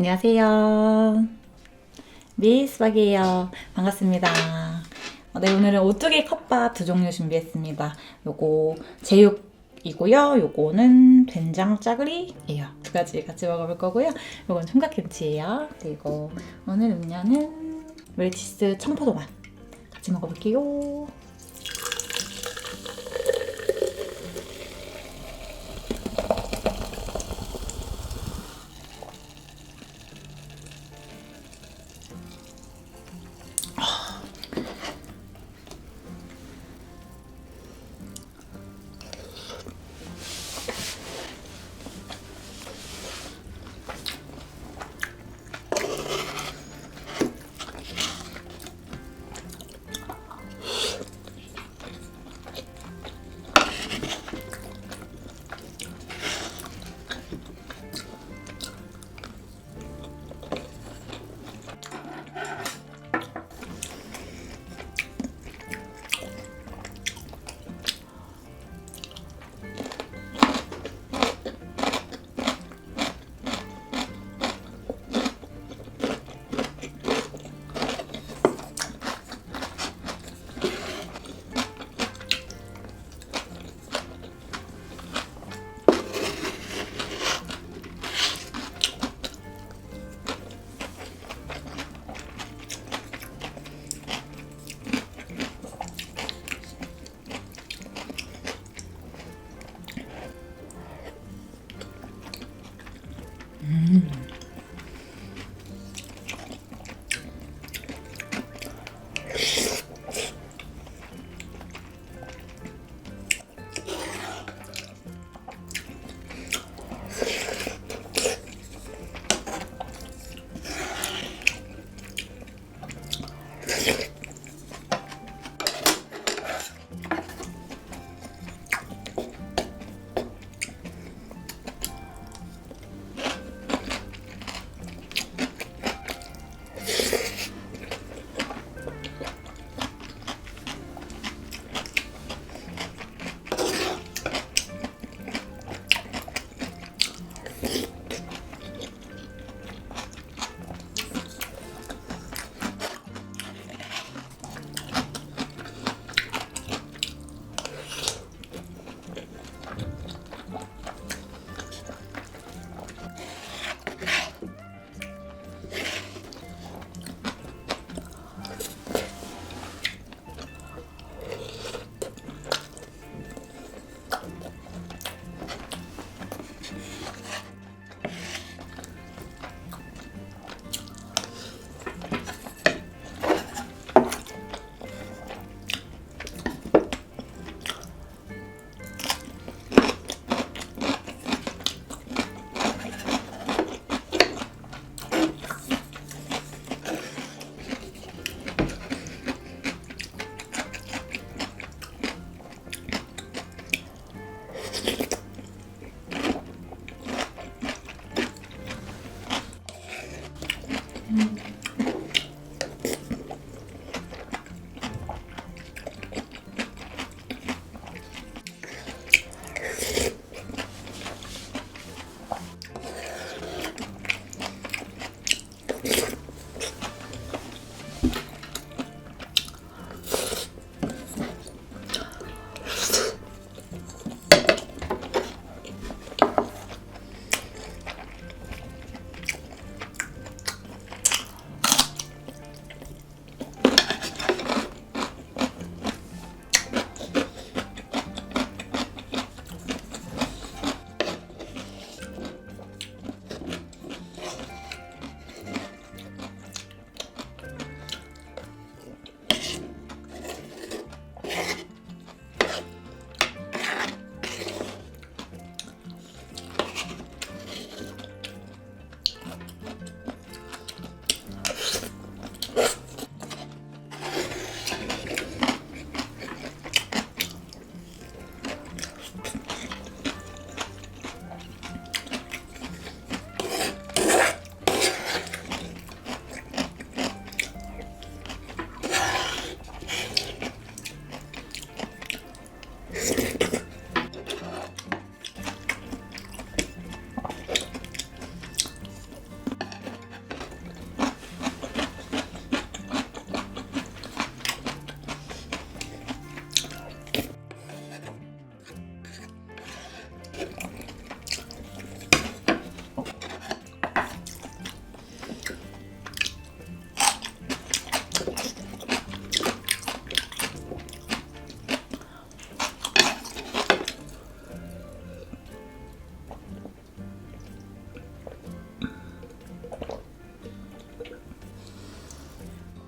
안녕하세요. 미스박이에요. 반갑습니다. 어, 네, 오늘은 오뚜기 컵밥 두 종류 준비했습니다. 요거 제육이고요. 요거는 된장 짜글이에요. 두 가지 같이 먹어볼 거고요. 요건 총각김치예요. 그리고 오늘 음료는 웰치스 청포도 맛 같이 먹어볼게요.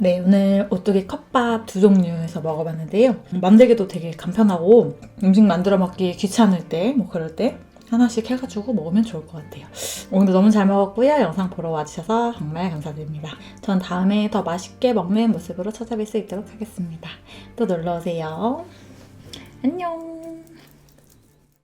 네, 오늘 오뚜기 컵밥 두 종류에서 먹어봤는데요. 만들기도 되게 간편하고 음식 만들어 먹기 귀찮을 때, 뭐 그럴 때 하나씩 해가지고 먹으면 좋을 것 같아요. 오늘도 너무 잘 먹었고요. 영상 보러 와주셔서 정말 감사드립니다. 전 다음에 더 맛있게 먹는 모습으로 찾아뵐 수 있도록 하겠습니다. 또 놀러오세요. 안녕!